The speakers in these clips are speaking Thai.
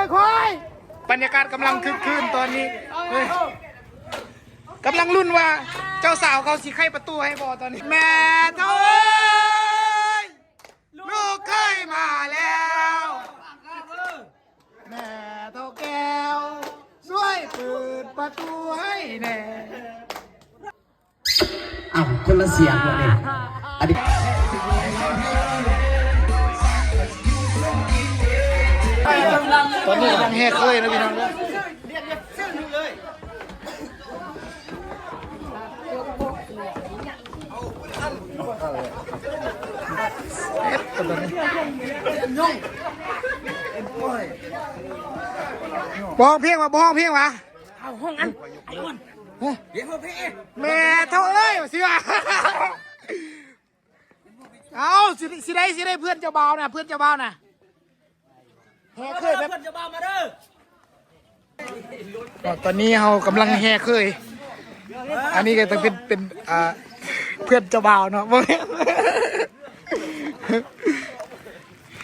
อยค่อยบรรยากาศกำลังคึกคืนตอนนี้เฮ้ยกำลังรุ่นว่า เจ้าสาวเขาสิไขประตูให้บอตอนนี้ แม่เท่าเอ้ยลูกเคยมาแล้ว แม่เท่าแก้วช่วยเปิดประตูให้แน่อ้าวคนละเสียงเลยเนี่ยอันนี้ ตอนนี้กำลังแห่เคยนะพี่น้องเอ๊ะตอนนี้บองเพียงมาบองเพียงมาเอาห้องอันไอ้อ้วนเดี๋ยวพี่แม่เท่าเอ้ยสิวะเอาสิได้สิได้เพื่อนเจ้าบ่าวนะเพื่อนเจ้าบ่าวนะ เคยแบบเพื่อนจะบ้ามาเด้อก็ตอนนี้เรากำลังแห่เคย อันนี้ก็ต้องเป็นเป็นอ่าเพื่อนเจ้าบ่าวเนาะบ่แม่น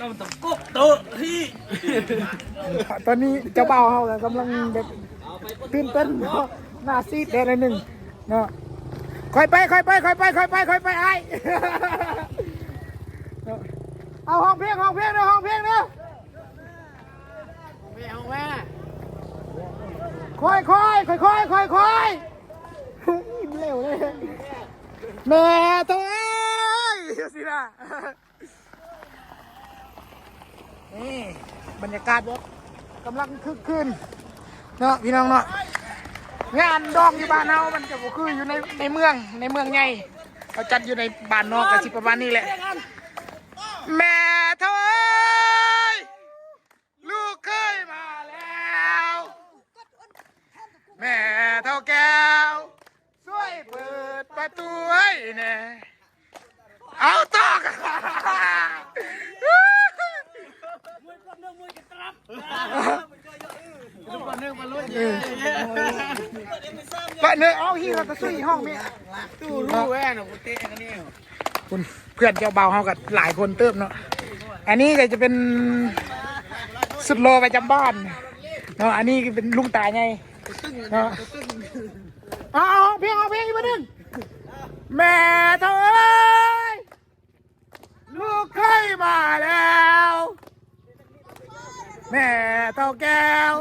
ต้องต้องกบโต๊ะที่ตอนนี้เจ้าบ่าวเราก็กำลังแบบตื่นเต้นเนาะหน้าซีดแดงเลยหนึ่งเนาะค่อยไปค่อยไปค่อยไปค่อยไปค่อยไปไอ้เอาห้องเพลงห้องเพลงเนาะห้องเพลงเนาะไม่เอาแม่ ค่อยค่อยค่อยค่อยค่อยค่อยอิ่มเร็วเลยแม่ตัวเอ้ยสิล่ะนี่บรรยากาศแบบกำลังคึกคืนเนาะพี่น้องเนาะงานดองอยู่บ้านเฮามันจะบ่คืออยู่ในในเมืองในเมืองใหญ่เราจัดอยู่ในบ้านนอกก็สิประมาณนี้แหละแม่เท่าเอ้ยลูกเคยมาแล้ว แม่เท่าแก้วช่วยเปิดประตูให้แน่เอาตอกมวยคนเดิมมวยจะตรับปะเนยเอาฮีเราจะสู้อีห้องเมียตู้รู้แว่หนูเตะกันนี่คุณเพื่อนเจ้าเบาวเฮากับหลายคนเติมเนาะอันนี้ก็จะเป็นสุดโลประจำบ้านเนาะอันนี้ก็เป็นลุงตาไง เอาเอาเพลงเอาเพลงอีกมาหนึ่งแม่เท่าเอ้ยลูกเคยมาแล้ว แม่เท่าแก้ว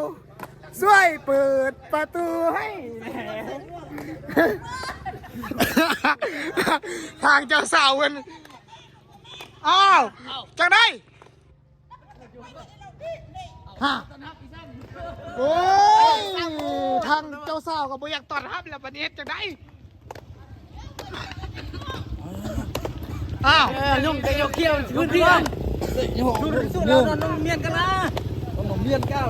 ช่วยเปิดประตูให้แหน่ทางเจ้าสาวกันอ้าวจังได้ฮะโอ้ ทางเจ้าสาวก็บ่อยากต้อนรับแล้วประเด็นจังได้อ้าวเออยุ่งจะยกเขี้ยวพื้นที่กันดูดูสู้เราน้องเมียนกันนะน้องเมียนเก้า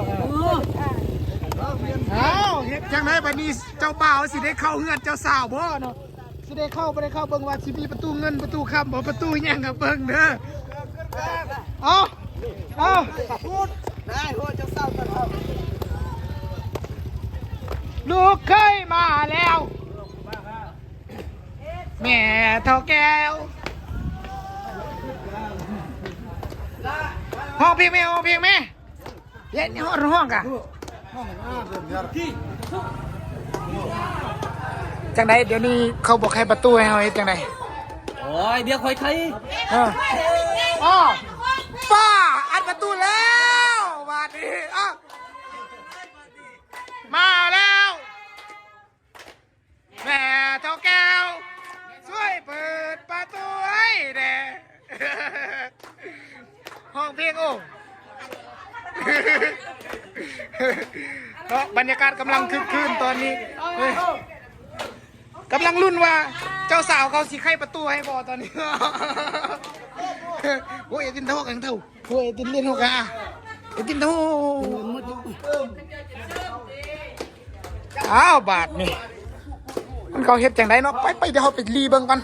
อ้าวเฮ็ดจังได้บัดนี้เจ้าบ่าวสิได้เข้าเฮือนเจ้าสาวบ่เนาะสิได้เข้าบ่ได้เข้าเบิ่งว่าสิมีประตูเงินประตูคำบ่ประตูหยังก็เบิ่งเด้อเอาเอาพูดได้โหเจ้าสาวกัน ลูกเคยมาแล้ว แม่เท่าแก้วห้องเพียงไหมห้องเพียงไหมเย็นห้องห้องกะจังไดเดี๋ยวนี้เขาบอกให้ประตูให้เฮาเฮ็ดจังไดโอ้ยเดี๋ยวคอยใครเอออ้อป้าอัดประตูแล้วมาดิอ้าวมาแล้ว แม่เท่าแก้วช่วยเปิดประตูให้แน่ห้องเพลงโอ้เนาะบรรยากาศกำลังคึกคืนตอนนี้เฮ้ยกำลังรุ่นว่า เจ้าสาวเขาสิไขประตูให้บอตอนนี้โอ้ยไอตินเท่ากันเท่าโอ้ยไอตินเล่นหกอะไอตินเท่าอ้าวบาทนี่ มันเขาเฮ็ดจังไดเนาะไปไปเดี๋ยวเขาไปรีเบิ่งกัน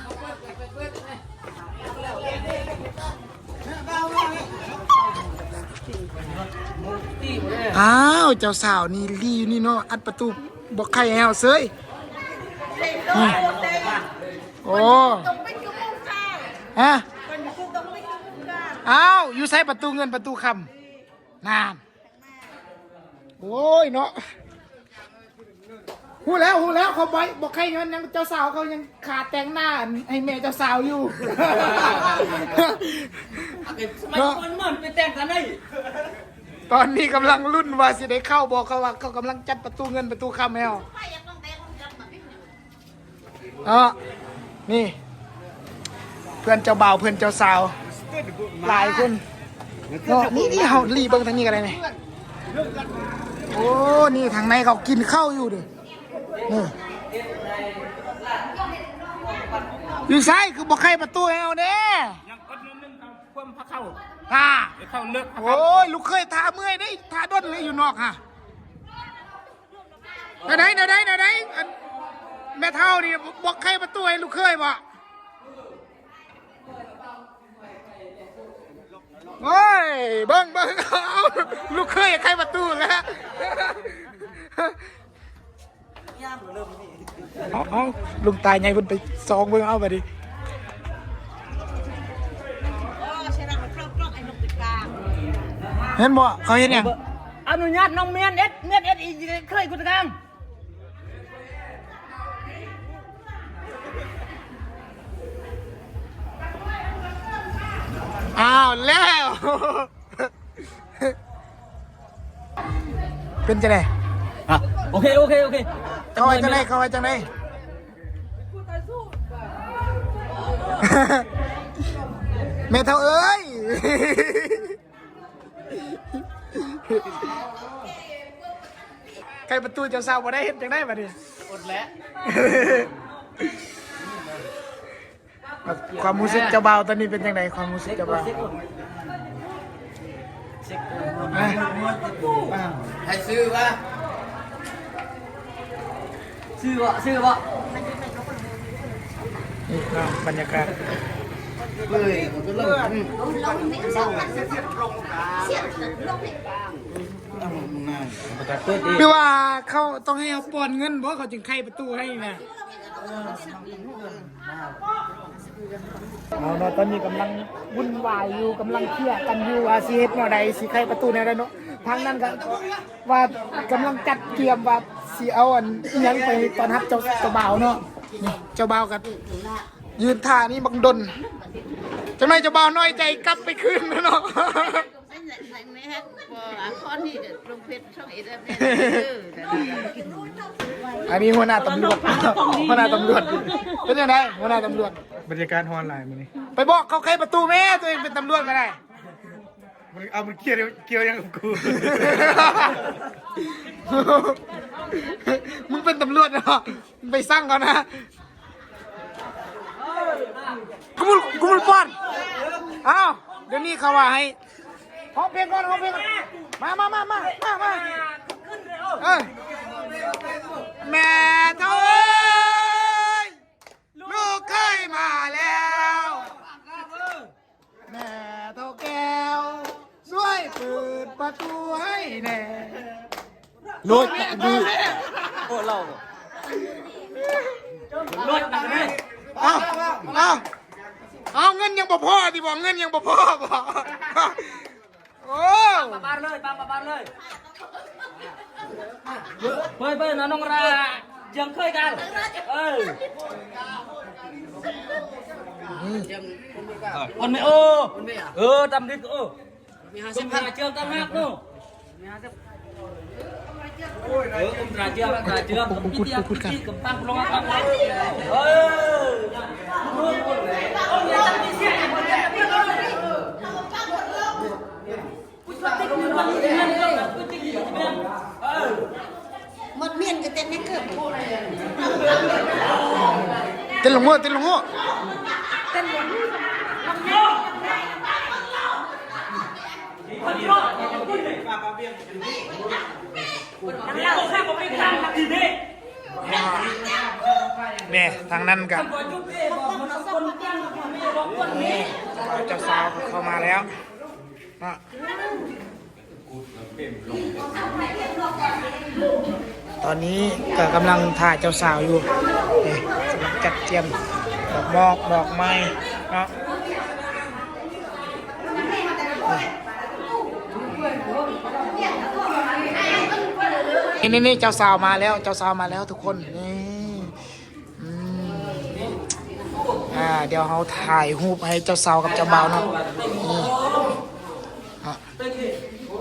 อ้าวเจ้าสาวนี่รีอยู่นี่เนาะอัดประตูบอกใครให้เอาเซยนี่โอ้ฮะอ้าวอยู่ใส่ประตูเงินประตูคำนานโอ้ยเนาะ หูแล้วหูแล้วเขาบอกบอกใครเงินยังเจ้าสาวเขายังขาดแต่งหน้าให้แม่เจ้าสาวอยู่ สมัยก่อนมันไปแต่งกันได้ตอนนี้กำลังรุ่นว่าสิได้เข้าบอกเขาว่าเขากำลังจัดประตูเงินประตูข้ามแมวเออนี่ เพื่อนเจ้าบ่าวเพื่อนเจ้าสาว หลายคนเนาะนี่นี่เขารีเบิ้งทางนี้กันเลยนี่โอ้ นี่ทางในเขากินข้าวอยู่ดินี่ อยู่ซ้ายคือบอกใครประตูให้เอาเด้ยังกดนึงนึงคว่ำพักเข้าอ่าเข้าเลิกโอ้ยลูกเคยทาเมื่อยได้ทาด้นเลยอยู่นอกฮะเดี๋ยวไหนเดี๋ยวไหนเดี๋ยวไหนอันแม่เท่านี่บอกใครประตูให้ลูกเคยบ่โอ้ยเบิ้งเบิ้งเอาลูกเคยใครประตูแล้ว เอาเอาลุงตายไงเพิ่นไปซองเบิ้งเอาไปดิใช่แล้วมันครอบครอบไอ้นกติดกลางเห็นบ่เขาเห็นยังอนุญาตน้องเมียนเอ็ดเมียนเอ็ดอีกเคยกูตะกังอ้าวแล้ว เป็นจะไง อะโอเคโอเคโอเคเขาไว้จังไงเขาไว้จังไงแม่เท่าเอ้ยใครประตูเจะสาวบ่ได้เห็นจังได้บ่ดิอดแล้วความรู้สึกเจ้าบ่าวตอนนี้เป็นจังไงความรู้สึกเจ้าบ่าวให้ซื้อว่า ซื้อวะซื้อวะนี่เนาะบรรยากาศเฮ้ยมันก็เริ่มหรือว่าเขาต้องให้เขาป้อนเงินเพราะเขาจึงไขประตูให้นะ เอาเนาะตอนนี้กำลังวุ่นวายอยู่กำลังเครียดกันอยู่ว่าสิเฮ็ดแนวใดสิไขประตูแนวใดเนาะทางนั้นก็ว่ากำลังจัดเตรียมว่าสิเอาอันอิหยังไปตอนรับเจ้าเจ้าบ่าวเนาะนี่เจ้าบ่าวกับยืนท่านี่บังดนจังไดเจ้าบ่าวน้อยใจกลับไปคืนเนาะ ไม่ไหนไหนไม่ฮะพออาคอนที่ลงเพชรช่องเอ็ดเนี่ยอันนี้หัวหน้าตำรวจหัวหน้าตำรวจเป็นยังไงหัวหน้าตำรวจ บรรยากาศฮอนไลน์มันนี่ไปบอกเขาใครประตูแม่ตัวเองเป็นตำรวจไม่ได้ มันเอามันเกี่ยวเกี่ยวยังกับกู มึงเป็นตำรวจเนาะมึงไปสร้างเขานะกูมุลกูมุลป้อนเอ้าเดี๋ยวนี้เขาว่าให้ ขอเพลงก่อนขอเพลงก่อนมามามามามามาเออแม่เท่าเอ้ยลูกเคยมาแล้ว แม่เท่าแก้วช่วยเปิดประตูให้แน่รถดีโอ้เรารถหนักเลยเอาเอาเอาเงินยังบ่พอดิบอกเงินยังบ่พอบอกโอ้ ปาบานเลยปาปาบานเลยเฮ้ยเฮ้ยน้องรายังเคยกันเออคนไม่โอ้เออตำดิโอ้ตุ้มตราเชื่อมตั้งนักนู่เออตุ้มตราเชื่อมตราเชื่อมตุ้มพิธีพิธีกับตั้งลงตั้งเออ หมดเมียนก็เต้นไม่เกิด เต้นลงหัวเต้นลงหัวเราข้ามไปข้ามทีนี้เนี่ยทางนั้นกับเจ้าสาวเข้ามาแล้วนะ ตอนนี้ก็กำลังถ่ายเจ้าสาวอยู่เนี่ยกำลังจัดเตรียมดอกมอกดอกไม้เนาะนี่นี่นี่เจ้าสาวมาแล้วเจ้าสาวมาแล้วทุกคนนี่อ่าเดี๋ยวเราถ่ายรูปให้เจ้าสาวกับเจ้าบ่าวเนาะนี่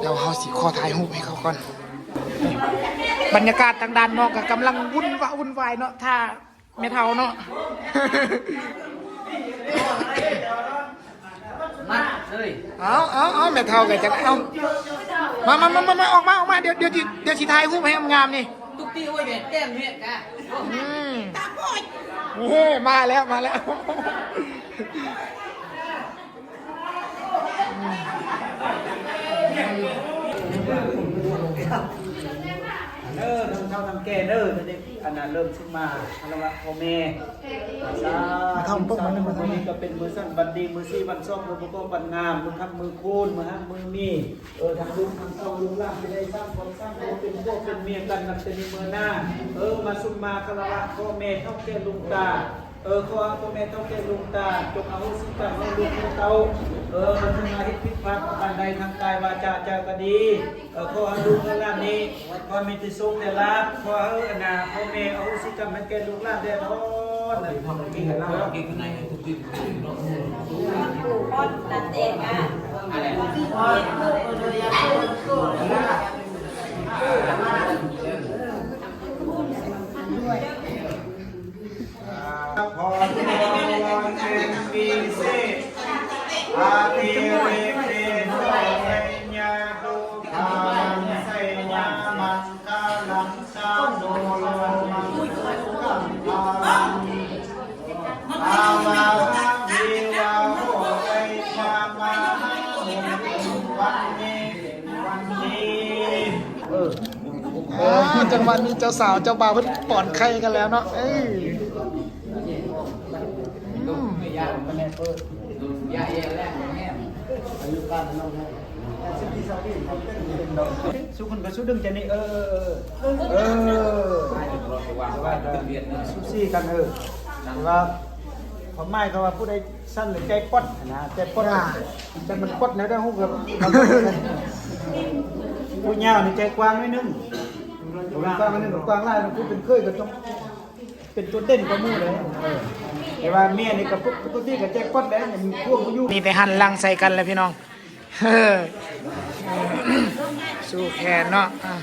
เดี๋ยวเราสิขอถ่ายรูปให้เขาก่อน บรรยากาศทางด้านนอกก็กำลังวุ่นวายวุ่นวายเนาะถ้าไม่เท่าเนาะมาเลยเอาเอาเอาแม่เท่ากันจะเอามามามามามาออกมาออกมาเดี๋ยวเดี๋ยวสิเดี๋ยวสิถ่ายรูปให้งามๆนี่ตุ๊กตี้โอ้ยเด็ดแต้มเฮ็ดกะอืมนี่มาแล้วมาแล้ว เออทำเท่าทำแก่เด้อจะได้อันนั้นเริ่มขึ้นมาอันนั้นว่าพ่อแม่สาธุสาธุวันนี้ก็เป็นมือสั้นบันดีมือซี่วันซ่อมมือประกอบบันงามมือทำมือคูนมือหักมือมีเออทางลุงทางเต้าลุงล่างจะได้สร้างความสร้างความเป็นพวกเป็นเมียกันนับเป็นมือหน้า เออมาสุมมาคารวะพ่อแม่เท่าแก่ลุงตา เออขอพ่อแม่เจ้าแก่ลุงตาจงเอาสิกรรมให้ลูกให้เต้าเออมันทำงาที่ผิพลาดประการใดทางกายวาจาจาก็ดีเออขอให้ลูกให้หลานนี้ขอมีติสุขแต่ลาภขอให้อนาพ่อแม่เอาสิกรรมให้แก่ลูกหลานได้ทอดนะพ่อแม่กินกันแล้วกินข้างในทุกทีเนาะปู่พ จังหวะนี้เจ้าสาวเจ้าบ่าวเพิ่นปอนไข่กันแล้วเนาะเอ้ยอืมยาเย็นแรกแง่สุขุนกับสุดึงจะนี่เออเออเออวางว่าเป็นเวียดนะสุซี่กันเออแต่ว่าผมไม่เขาว่าผู้ใดสั้นหรือใจปดนะใจปดแต่มันปดแล้วได้หูกับผู้ยาวนี่ใจกว้างนิดนึง กว้างนิดนึงกว้างไล่มันพูดเป็นเคยก็ต้องเป็นตัวเต้นกว่ามู่เลยเออแต่ว่าเมียนี่กับปุ๊บปุ๊บที่กับใจปดแล้วเนี่ยมันพ่วงมาอยู่นี่แต่หันหลังใส่กันแล้วพี่น้องเฮ้อสู้แขนเนาะอะ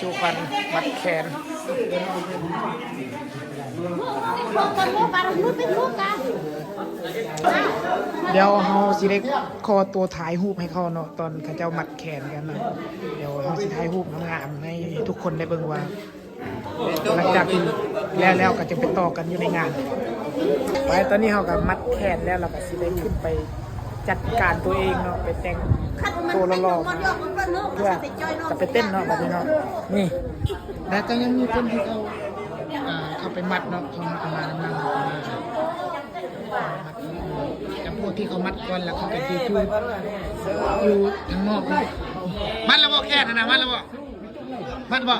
สู้กันมัดแขนเเดี๋ยวเฮาสิได้คอตัวถ่ายรูปให้เขาเนาะตอนเขาเจ้ามัดแขนกันเนาะเดี๋ยวเฮาสิถ่ายรูปงามๆให้ทุกคนได้เบิ่งว่า หลังจากที่แล้วแล้วก็จะไปต่อกันอยู่ในงาน ไปตอนนี้เขาก็มัดแขนแล้วเราก็สิได้ขึ้นไปจัดการตัวเองเนาะไปแต่งตัวหล่อๆเพื่อจะไปเต้นเนาะแบบนี้เนาะนี่แล้วก็ยังมีคนที่เขาเขาไปมัดเนาะเขามามาน้ำมันแต่พวก ที่เขามัดก่อนแล้วเขาก็คือคืออยู่ทางนอกเนาะมัดแล้วบ่แค่นั้นนะมัดแล้วบ่มัดบ่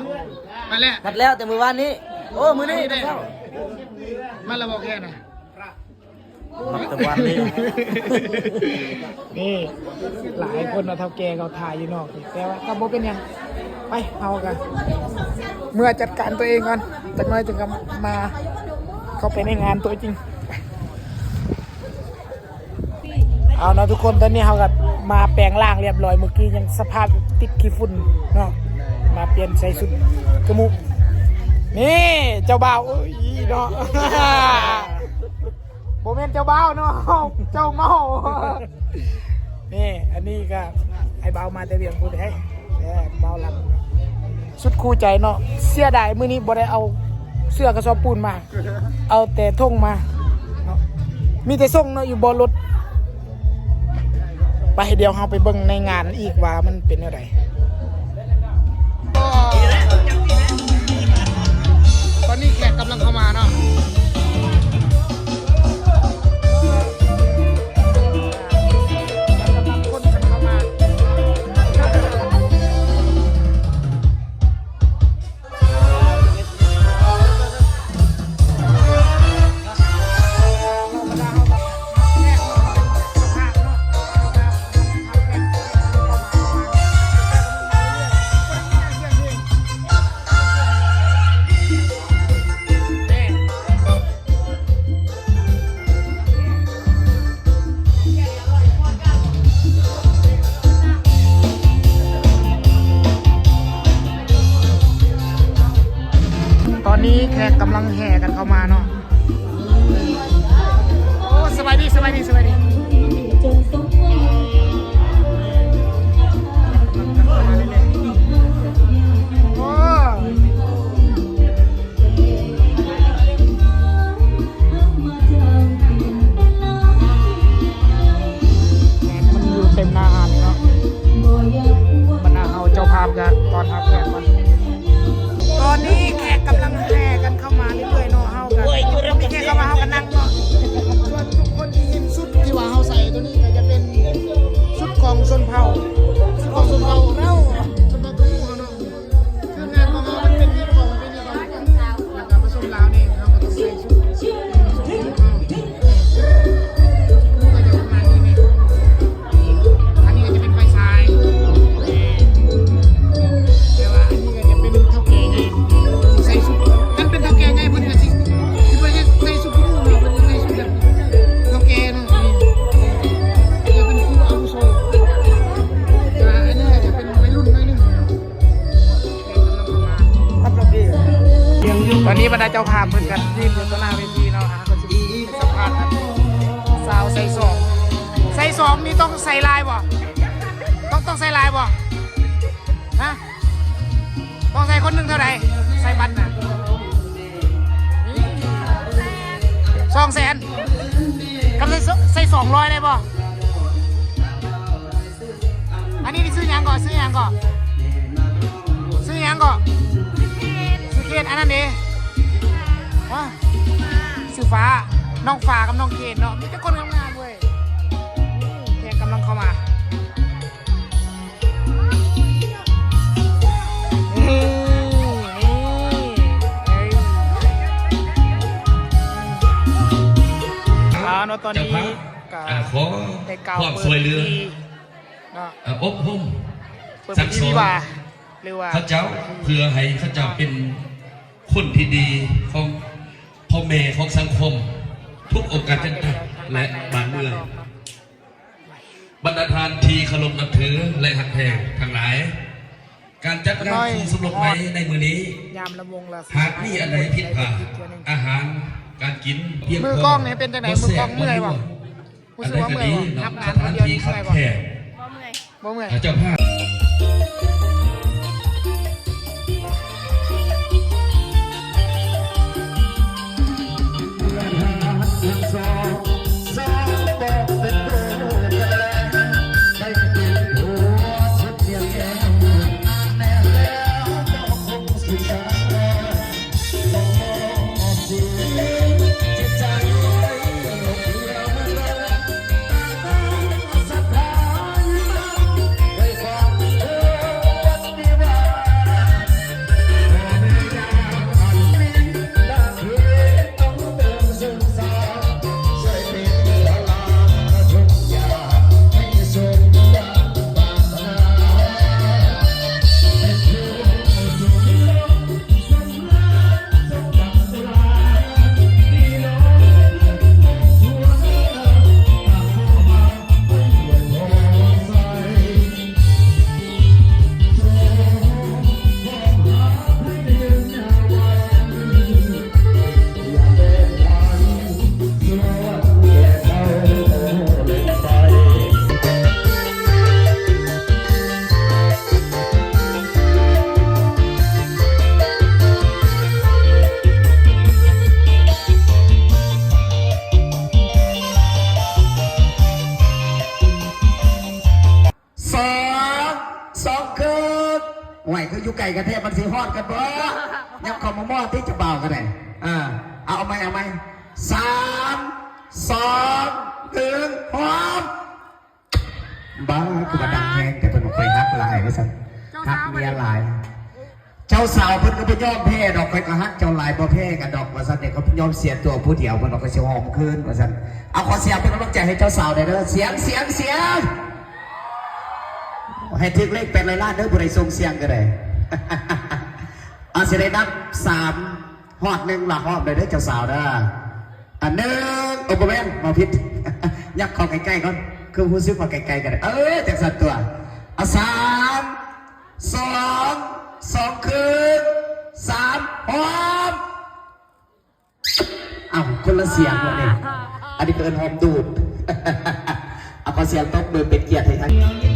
มาแล้วขัดแล้วแต่มือวานนี้ โอ้ มือนี้ได้มันระบอกแค่นะแต่วันนี้ นี่ หลายคนมาเท่าแกเขาถ่ายอยู่นอกนี่แต่ว่าก็บ่เป็นหยังไปเอากันเมื่อจัดการตัวเองก่อนจากน้อยจึงก็มา เข้าไปในงานตัวจริง เอาเนาะทุกคนตอนนี้เขาก็มาแปลงร่างเรียบร้อยเมื่อกี้ยังสภาพติดขี้ฝุ่นเนาะมาเปลี่ยนใส่ชุดกระมุกนี่เจ้าบ่าวเอ้ยเนาะโมเมนเจ้าบ่าวเนาะเจ้าเมานี่อันนี้ก็ไอ้บ่าวมาแต่เรียงพูดให้แหมบ่าวลำสุดคู่ใจเนาะเสียดายมื้อนี้บ่ได้เอาเสื้อกระสอบปูนมา เอาแต่ท่งมามีแต่ส่งเนาะอยู่บนรถ ไปเดี๋ยวเราไปเบิ่งในงานอีกว่ามันเป็นอะไร กกำลังแห่กันเข้ามาเนาะโอ้สบายดีสบายดีสบายดีาไหร่ใส่บัตรนะสองแสนกำลังใส่สองร้อยได้ป่ะอันนี้นี่ซื้อยังก่อนซื้อยังก่อนซื้อยังก่อนซื้อเคนอันนั้นเองว่าซื้อฟ้าน้องฟ้ากับน้องเคนเนาะมีแต่คนทำงามๆเว้ยนี่แขกกำลังเข้ามา เนาะตอนนี้ก็อ่าขอได้กล่าวความสวยเรือเนาะอ่าอบรมเปิดเป็นที่วิวาหรือว่าข้าเจ้าเพื่อให้ข้าเจ้าเป็นคนที่ดีของพ่อแม่ของสังคม ทุกโอกาสต่างๆและบ้านเมือง บรรดาทานทีเคารพนับถือและหักแพงทั้งหลาย การจัดงานครูสมรสไว้ในมือนี้ ยามละวงละหากมีอันใดผิดพลาดอาหาร การกินเพียงพมือกล้องเนี่ยเป็นจังไหนมือกล้องเมื่อยบ่รู้สึกว่าเมื่อยบ่อัทำนงานใดคก็นดีเดียวสนี่ถานเมื่อยบ่ที่ขับแขกบ่เมื่อย เจ้าภาพ กันบ่ยังขอมาหม้อที่จะเบากันเลยอ่าเอาเอาไหมเอาไหมสามสองหนึ่งพร้อมบ้าคือมาดังแหงแต่เป็นบอกไปฮักลายไม่สั่นฮักเมียลาย เจ้าสาวเพิ่นก็บ่ยอมแพ้ดอกไปก็ฮักเจ้าลายบ่แพ้กันดอกว่าซั่นเด็กเขายอมเสียตัวผู้เดียวเพิ่นเอาก็สิหอมคืนว่าซั่นเอาขอเสียงเป็นกำลังใจให้เจ้าสาวได้เด้อเสียงเสียงเสียงให้ทึกเลขเป็นไรล่าเด้อบุไรทรงเสียงก็ได้เอาสิได้นับสามหอดหนึ่งหลักหอดเลยเด้เจ้าสาวเด้อันหนึ่งโอ้โหแม่นมาพิษยักขอใกล้ๆก่อนคือผู้ซื้อมาไกลๆกัน เออแต่สัตว์ตัวอาสามสองสองคืนสามพร้อมคนละเสียงวะเนี่ยอันนี้เกินหอมดูดเอาขอเสียงตบมือเป็นเกียรติให้ทั้ง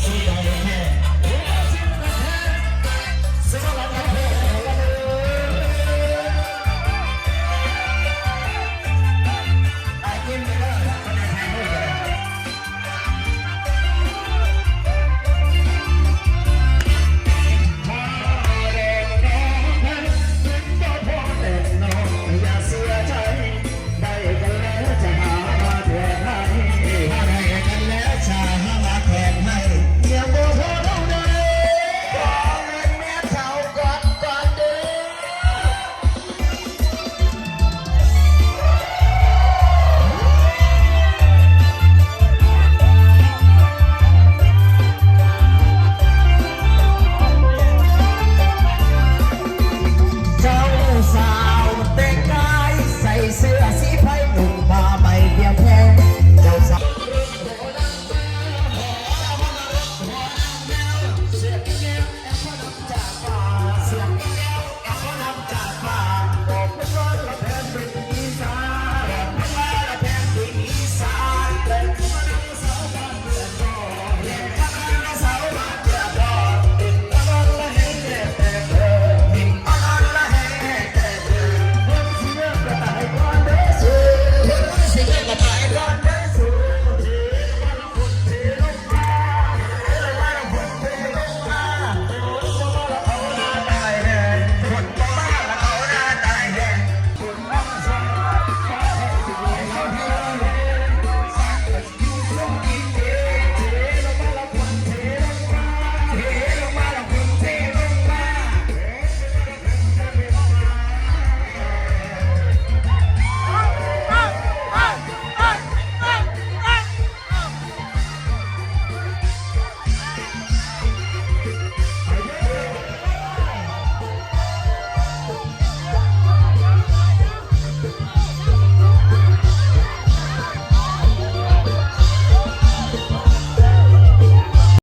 Thank you.